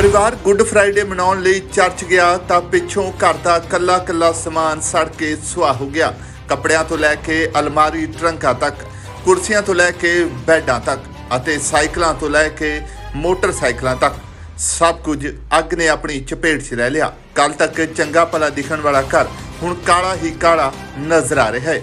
ਪਰਿਵਾਰ good Friday ਮਨਾਉਣ ਲਈ ਚਰਚ ਗਿਆ ਤਾਂ ਪਿੱਛੋਂ ਘਰ ਦਾ ਕੱਲਾ ਕੱਲਾ ਸਮਾਨ ਸੜ ਕੇ ਸੁਆਹ ਹੋ ਗਿਆ। ਕੱਪੜਿਆਂ ਤੋਂ ਲੈ ਕੇ ਅਲਮਾਰੀ ਟਰੰਕਾਂ ਤੱਕ, ਕੁਰਸੀਆਂ ਤੋਂ ਲੈ ਕੇ ਬੈੱਡਾਂ ਤੱਕ ਅਤੇ ਸਾਈਕਲਾਂ ਤੋਂ ਲੈ ਕੇ ਮੋਟਰਸਾਈਕਲਾਂ ਤੱਕ। ਸਭ ਕੁਝ ਅੱਗ ਨੇ ਆਪਣੀ ਚਪੇਟ 'ਚ ਲੈ ਲਿਆ। ਕੱਲ ਤੱਕ ਚੰਗਾ ਭਲਾ ਦਿਖਣ ਵਾਲਾ ਘਰ ਹੁਣ ਕਾਲਾ ਹੀ ਕਾਲਾ ਨਜ਼ਰ ਆ ਰਿਹਾ ਹੈ।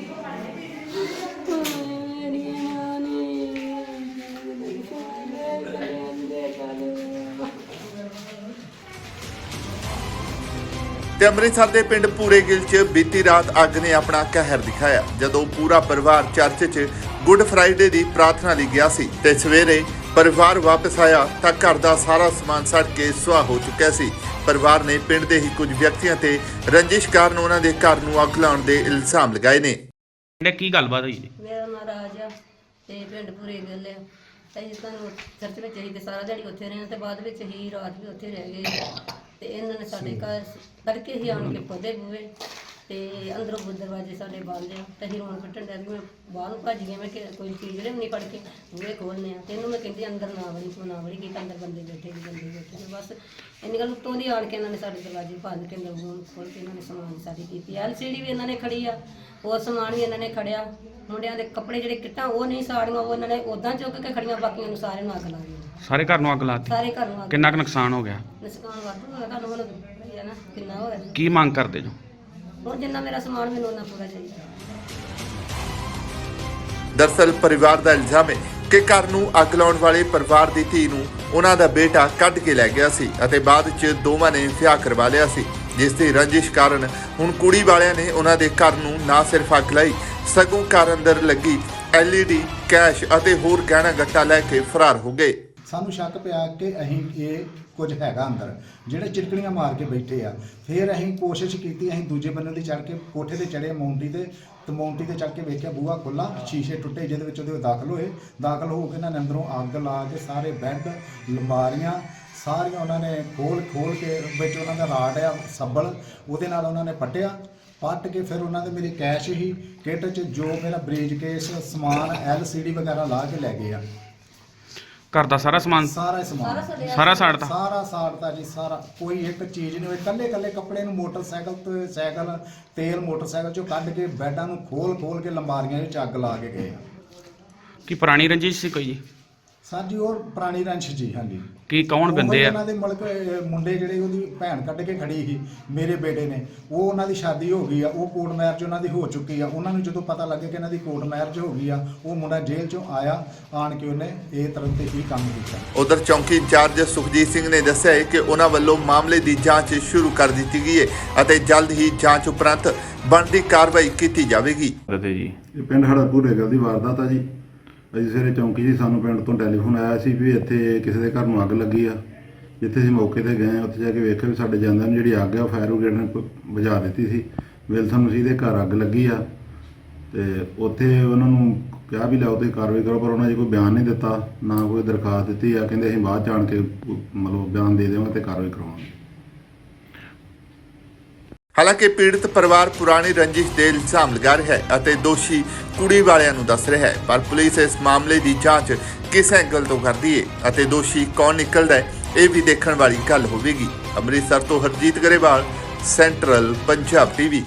ਤੇ ਅੰਮ੍ਰਿਤਸਰ ਦੇ ਪਿੰਡ ਪੂਰੇ ਗਿੱਲ 'ਚ ਬੀਤੀ ਰਾਤ ਅੱਗ ਨੇ ਆਪਣਾ ਕਹਿਰ ਦਿਖਾਇਆ। ਜਦੋਂ ਪੂਰਾ ਪਰਿਵਾਰ ਚਰਚ 'ਚ ਗੁੱਡ ਫਰਾਈਡੇ ਦੀ ਪ੍ਰਾਰਥਨਾ ਲਈ ਗਿਆ ਸੀ ਤੇ ਸਵੇਰੇ ਪਰਿਵਾਰ ਵਾਪਸ ਆਇਆ ਤਾਂ ਘਰ ਦਾ ਸਾਰਾ ਸਮਾਨ ਸੜ ਕੇ ਸੁਆਹ ਹੋ ਚੁੱਕਿਆ ਸੀ। ਪਰਿਵਾਰ ਨੇ ਪਿੰਡ ਦੇ ਹੀ ਕੁਝ ਵਿਅਕਤੀਆਂ ਤੇ ਰੰਜਿਸ਼ ਕਾਰਨ ਉਹਨਾਂ ਦੇ ਘਰ ਨੂੰ ਅੱਗ ਲਾਉਣ ਦੇ ਇਲਜ਼ਾਮ ਲਗਾਏ ਨੇ। ਇਹਨੇ ਕੀ ਗੱਲਬਾਤ ਹੋਈ ਜੀ? ਮੇਰਾ ਨਾਂ ਰਾਜ ਆ ਤੇ ਪਿੰਡ ਪੂਰੇ ਗੱਲ ਆ। ਅਸੀਂ ਤੁਹਾਨੂੰ ਚਰਚ ਵਿੱਚ ਅਸੀਂ ਤੇ ਸਾਰਾ ਦਿਹਾੜੀ ਉੱਥੇ ਰਹੇ ਹਾਂ ਤੇ ਬਾਅਦ ਵਿੱਚ ਹੀ ਰਾਤ ਵੀ ਉੱਥੇ ਰਹਿ ਗਏ। ਤੇ ਇਹਨਾਂ ਨੇ ਸਾਡੇ ਘਰ ਤੜਕੇ ਹੀ ਆਣ ਕੇ ਪੌਦੇ ਬੂਏ ਤੇ ਅੰਦਰੋਂ ਬੁ- ਦਰਵਾਜ਼ੇ ਸਾਡੇ ਬੰਦ ਆ ਤੇ ਅਸੀਂ ਰੋਣ ਪਿੱਟਣ ਡਿਆ ਵੀ ਮੈਂ ਬਾਹਰ ਨੂੰ ਭੱਜ ਗਿਆ ਮੈਂ ਕਿ ਕੋਈ ਚੀਜ਼ ਜਿਹੜੇ ਨਹੀਂ ਫੜ ਕੇ ਬੂਹੇ ਖੋਲਨੇ ਆ। ਤੇ ਇਹਨੂੰ ਮੈਂ ਕਹਿੰਦੀ ਅੰਦਰ ਨਾ ਵੜੀ ਤੂੰ ਨਾ ਵੜੀ ਕੀ ਅੰਦਰ ਬੰਦੇ ਬੈਠੇ ਵੀ ਬੰਦੇ ਬੈਠੇ ਤੇ ਬਸ ਇੰਨੀ ਗੱਲ ਉੱਤੋਂ ਦੀ ਆਣ ਕੇ ਇਹਨਾਂ ਨੇ ਸਾਡੇ ਦਰਵਾਜ਼ੇ ਬੰਦ ਕੇ ਅੰਦਰ ਬੂਹੇ ਖੋਲ ਕੇ ਇਹਨਾਂ ਨੇ ਸਮਾਨ ਸਾਡੀ ਕੀਤੀ। ਐਲਸੀਡੀ ਵੀ ਇਹਨਾਂ ਨੇ ਖੜੀ ਆ ਹੋਰ ਸਮਾਨ ਵੀ ਇਹਨਾਂ ਨੇ ਖੜਿਆ। ਮੁੰਡਿਆਂ ਦੇ ਕੱਪੜੇ ਜਿਹੜੇ ਕਿੱਟਾਂ ਉਹ ਨਹੀਂ ਸਾੜੀਆਂ ਉਹ ਇਹਨਾਂ ਨੇ ਉਦਾਂ ਚੁੱਕ ਕੇ ਖੜੀਆਂ ਬਾਕੀਆਂ ਨੂੰ ਸਾਰਿਆਂ ਨੂੰ ਅੱਗ ਲਾ ਦਿੱਤੀ। ਸਾਰੇ ਘਰ ਨੂੰ ਅੱਗ ਲਾਤੀ ਸਾਰੇ ਘਰ ਨੂੰ ਅੱਗ ਕਿੰਨਾ ਕੁ ਨੁਕਸਾਨ ਹੋ ਗਿਆ? ਨੁਕਸਾਨ ਵਾਧੂ ਹੋਇਆ ਤੁਹਾਨੂੰ ਹੁਣ ਨਾ ਕਿੰਨਾ ਹੋਇਆ ਕੀ ਮੰਗ ਕਰਦੇ ਜੋ? ਹੁਣ ਜਿੰਨਾ ਮੇਰਾ ਸਮਾਨ ਮੈਨੂੰ ਉਹਨਾਂ ਪੂਰਾ ਚਾਹੀਦਾ। ਦਰਸਲ ਪਰਿਵਾਰ ਦਾ ਇਲਜ਼ਾਮ ਹੈ ਕਿ ਘਰ ਨੂੰ ਅੱਗ ਲਾਉਣ ਵਾਲੇ ਪਰਿਵਾਰ ਦੀ ਧੀ ਨੂੰ ਉਹਨਾਂ ਦਾ ਬੇਟਾ ਕੱਢ ਕੇ ਲੈ ਗਿਆ ਸੀ ਅਤੇ ਬਾਅਦ 'ਚ ਦੋਵਾਂ ਨੇ ਵਿਆਹ ਕਰਵਾ ਲਿਆ ਸੀ ਜਿਸ ਦੀ ਰੰਜਿਸ਼ ਕਾਰਨ ਹੁਣ ਕੁੜੀ ਵਾਲਿਆਂ ਨੇ ਉਹਨਾਂ ਦੇ ਘਰ ਨੂੰ ਨਾ ਸਿਰਫ ਅੱਗ ਲਾਈ ਸਗੋਂ ਘਰ ਅੰਦਰ ਲੱਗੀ LED ਕੈਸ਼ ਅਤੇ ਹੋਰ ਗਹਿਣਾ ਗੱਟਾ ਲੈ ਕੇ ਫਰਾਰ ਹੋ ਗਏ। ਸਾਨੂੰ ਸ਼ੱਕ ਪਿਆ ਕਿ ਅਸੀਂ ਇਹ ਕੁਝ ਹੈਗਾ ਅੰਦਰ। ਜਿਹੜੇ ਚਿੜਕਣੀਆਂ ਮਾਰ ਕੇ ਬੈਠੇ ਆ, ਫਿਰ ਅਸੀਂ ਕੋਸ਼ਿਸ਼ ਕੀਤੀ, ਅਸੀਂ ਦੂਜੇ ਬੰਨੇ ਤੇ ਚੜ ਕੇ ਕੋਠੇ ਤੇ ਚੜੇ ਮੌਂਟੀ ਤੇ ਤੇ ਮੌਂਟੀ ਤੇ ਚੜ ਕੇ ਵੇਖਿਆ, ਬੂਹਾ ਖੁੱਲਾ ਸ਼ੀਸ਼ੇ ਟੁੱਟੇ, ਜਿਹਦੇ ਵਿੱਚ ਉਹਦੇ ਦਾਖਲ ਹੋਏ। ਦਾਖਲ ਹੋ ਕੇ ਇਹਨਾਂ ਨੇ ਅੰਦਰੋਂ ਅੱਗ ਲਾ ਕੇ ਸਾਰੇ ਬੈੱਡ ਲੰਬਾਰੀਆਂ ਸਾਰੀਆਂ ਉਹਨਾਂ ਨੇ ਖੋਲ ਖੋਲ ਕੇ, ਵਿੱਚ ਉਹਨਾਂ ਦਾ ਰਾਡ ਆ, ਸੱਬਲ, ਉਹਦੇ ਨਾਲ ਉਹਨਾਂ ਨੇ ਪੱਟਿਆ। ਪੱਟ ਕੇ ਫਿਰ ਉਹਨਾਂ ਦੇ ਮੇਰੇ ਕੈਸ਼ ਹੀ, ਕਿੱਟ 'ਚ ਜੋ ਮੇਰਾ ਬ੍ਰੀਜ ਕੇਸ, ਸਮਾਨ ਐਲਸੀਡੀ ਵਗੈਰਾ ਲਾ ਕੇ ਲੈ ਗਏ ਆ। ਘਰ ਦਾ ਸਾਰਾ ਸਮਾਨ? ਸਾਰਾ ਹੀ ਸਮਾਨ। ਸਾਰਾ ਸਾੜਤਾ ਸਾਰਾ ਸਾੜਤਾ ਜੀ ਸਾਰਾ। ਕੋਈ ਇੱਕ ਚੀਜ਼ ਨਹੀਂ ਹੋਈ। ਕੱਲੇ ਕੱਲੇ ਕੱਪੜੇ ਨੂੰ ਮੋਟਰਸਾਈਕਲ ਤੇ ਸਾਈਕਲ ਤੇਲ ਮੋਟਰਸਾਈਕਲ ਚੋਂ ਕੱਢ ਕੇ ਬੈੱਡਾਂ ਨੂੰ ਖੋਲ ਖੋਲ ਕੇ ਲੰਬਾਰੀਆਂ ਵਿੱਚ ਅੱਗ ਲਾ ਕੇ ਗਏ ਆ। ਕੀ ਪੁਰਾਣੀ ਰੰਜਿਸ਼ ਸੀ ਕੋਈ ਜੀ? ਸਾਡੀ ਹੋਰ ਪੁਰਾਣੀ ਰੰਸ਼ ਜੀ ਹਾਂਜੀ। ਕੀ ਕੌਣ ਬੰਦੇ ਉਹ ਆ? ਇਹਨਾਂ ਦੇ ਮੁਲਕ ਅਹ, ਮੁੰਡੇ ਜਿਹੜੇ ਉਹਦੀ ਭੈਣ ਕੱਢ ਕੇ ਖੜੀ ਸੀ ਮੇਰੇ ਬੇਟੇ ਨੇ। ਉਹ ਉਹਨਾਂ ਦੀ ਸ਼ਾਦੀ ਹੋ ਗਈ ਆ ਉਹ ਕੋਰਟ ਮੈਰਿਜ ਉਹਨਾਂ ਦੀ ਹੋ ਚੁੱਕੀ ਆ। ਉਹਨਾਂ ਨੂੰ ਜਦੋਂ ਪਤਾ ਲੱਗਿਆ ਕਿ ਇਹਨਾਂ ਦੀ ਕੋਰਟ ਮੈਰਿਜ ਹੋ ਗਈ ਆ ਉਹ ਮੁੰਡਾ ਜੇਲ੍ਹ ਚੋਂ ਆਇਆ ਆਣ ਕੇ ਉਹਨੇ ਇਹ ਤਰ੍ਹਾਂ ਤੇ ਹੀ ਕੰਮ ਕੀਤਾ। ਉਧਰ ਚੌਂਕੀ ਇੰਚਾਰਜ ਸੁਖਜੀਤ ਸਿੰਘ ਨੇ ਦੱਸਿਆ ਹੈ ਕਿ ਉਹਨਾਂ ਵੱਲੋਂ ਮਾਮਲੇ ਦੀ ਜਾਂਚ ਸ਼ੁਰੂ ਕਰ ਦਿੱਤੀ ਗਈ ਹੈ ਅਤੇ ਜਲਦ ਹੀ ਜਾਂਚ ਉਪਰੰਤ ਬਣਦੀ ਕਾਰਵਾਈ ਕੀਤੀ ਜਾਵੇਗੀ। ਜੀ। ਇਹ ਪਿੰਡ ਹੜਪੂਰ ਹੈਗਲ ਦੀ ਵਾਰਦਾਤ ਆ ਜੀ। ਅਸੀਂ ਸਵੇਰੇ ਚੌਂਕੀ ਜੀ, ਸਾਨੂੰ ਪਿੰਡ ਤੋਂ ਟੈਲੀਫੋਨ ਆਇਆ ਸੀ ਵੀ ਇੱਥੇ ਕਿਸੇ ਦੇ ਘਰ ਨੂੰ ਅੱਗ ਲੱਗੀ ਆ। ਜਿੱਥੇ ਅਸੀਂ ਮੌਕੇ ਤੇ ਗਏ, ਉੱਥੇ ਜਾ ਕੇ ਵੇਖਿਆ ਵੀ ਸਾਡੇ ਜਾਂਦਿਆਂ ਨੂੰ ਜਿਹੜੀ ਅੱਗ ਆ, ਉਹ ਫਾਇਰ ਬ੍ਰਿਗੇਡ ਨੇ ਪ- ਬੁਝਾ ਦਿੱਤੀ ਸੀ। ਵਿਲਸਨ ਮਸੀਹ ਦੇ ਘਰ ਅੱਗ ਲੱਗੀ ਆ ਤੇ ਉੱਥੇ ਉਹਨਾਂ ਨੂੰ ਕਿਹਾ ਵੀ ਲਿਆਓ, ਤੁਸੀਂ ਕਾਰਵਾਈ ਕਰੋ, ਪਰ ਉਹਨਾਂ ਨੇ ਕੋਈ ਬਿਆਨ ਨਹੀਂ ਦਿੱਤਾ, ਨਾ ਕੋਈ ਦਰਖਾਸਤ ਦਿੱਤੀ ਆ। ਕਹਿੰਦੇ ਅਸੀਂ ਬਾਅਦ ਜਾਣ ਕੇ ਮਤਲਬ ਬਿਆਨ ਦੇ ਦੇਵਾਂਗੇ ਤੇ ਕਾਰਵਾਈ ਕਰਵਾਵਾਂਗੇ ਹਾਲਾਂਕਿ ਪੀੜਤ ਪਰਿਵਾਰ ਪੁਰਾਣੀ ਰੰਜਿਸ਼ ਦੇ ਇਲਜ਼ਾਮ ਲਗਾ ਰਿਹਾ ਹੈ ਅਤੇ ਦੋਸ਼ੀ ਕੁੜੀ ਵਾਲਿਆਂ ਨੂੰ ਦੱਸ ਰਿਹਾ ਹੈ, ਪਰ ਪੁਲਿਸ ਇਸ ਮਾਮਲੇ ਦੀ ਜਾਂਚ ਕਿਸ ਐਂਗਲ ਤੋਂ ਕਰਦੀ ਹੈ ਅਤੇ ਦੋਸ਼ੀ ਕੌਣ ਨਿਕਲਦਾ ਹੈ, ਇਹ ਵੀ ਦੇਖਣ ਵਾਲੀ ਗੱਲ ਹੋਵੇਗੀ। ਅੰਮ੍ਰਿਤਸਰ ਤੋਂ ਹਰਜੀਤ ਗਰੇਵਾਲ, ਸੈਂਟਰਲ ਪੰਜਾਬ ਟੀਵੀ।